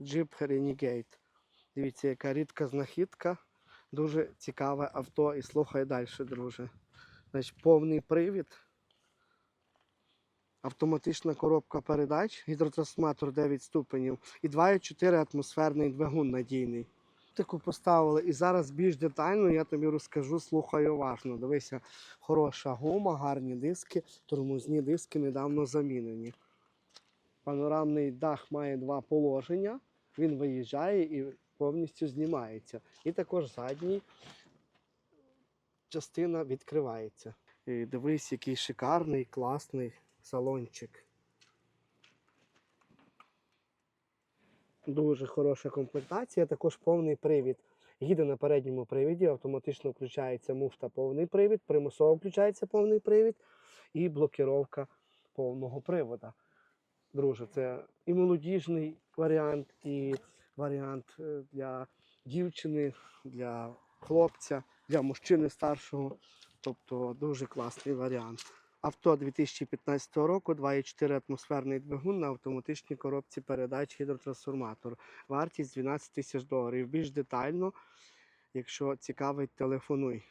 Jeep Renegade. Дивіться, яка рідка знахідка. Дуже цікаве авто і слухай далі, друже. Значить, повний привід. Автоматична коробка передач, гідротрансформатор 9 ступенів і 2,4 атмосферний двигун надійний. Таку поставили і зараз більш детально я тобі розкажу, слухай уважно. Дивися, хороша гума, гарні диски, тормозні диски недавно замінені. Панорамний дах має два положення, він виїжджає і повністю знімається. І також задній частина відкривається. І дивись, який шикарний, класний салончик. Дуже хороша комплектація, також повний привід. Їде на передньому привіді, автоматично включається муфта повний привід, примусово включається повний привід і блокіровка повного привода. Друже, це і молодіжний варіант, і варіант е, для дівчини, для хлопця, для мужчини старшого. Тобто дуже класний варіант. Авто 2015 року, 2,4 атмосферний двигун на автоматичній коробці передач гідротрансформатор. Вартість 12 тисяч доларів. Більш детально, якщо цікавить, телефонуй.